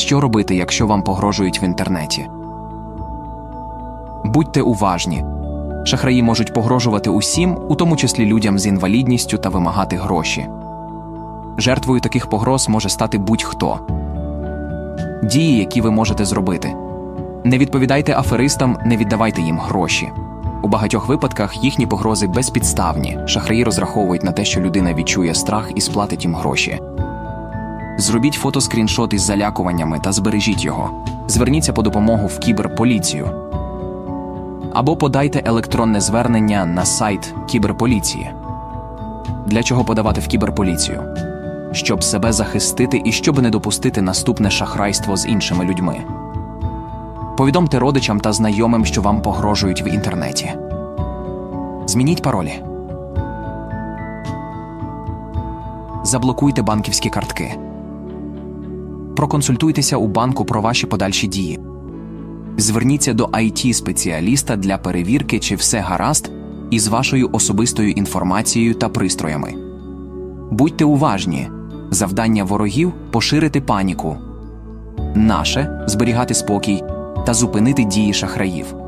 Що робити, якщо вам погрожують в інтернеті? Будьте уважні. Шахраї можуть погрожувати усім, у тому числі людям з інвалідністю та вимагати гроші. Жертвою таких погроз може стати будь-хто. Дії, які ви можете зробити. Не відповідайте аферистам, не віддавайте їм гроші. У багатьох випадках їхні погрози безпідставні. Шахраї розраховують на те, що людина відчує страх і сплатить їм гроші. Зробіть фотоскріншот із залякуваннями та збережіть його. Зверніться по допомогу в кіберполіцію. Або подайте електронне звернення на сайт кіберполіції. Для чого подавати в кіберполіцію? Щоб себе захистити і щоб не допустити наступне шахрайство з іншими людьми. Повідомте родичам та знайомим, що вам погрожують в інтернеті. Змініть паролі. Заблокуйте банківські картки. Проконсультуйтеся у банку про ваші подальші дії. Зверніться до it спеціаліста для перевірки, чи все гаразд із вашою особистою інформацією та пристроями. Будьте уважні. Завдання ворогів поширити паніку. Наше зберігати спокій та зупинити дії шахраїв.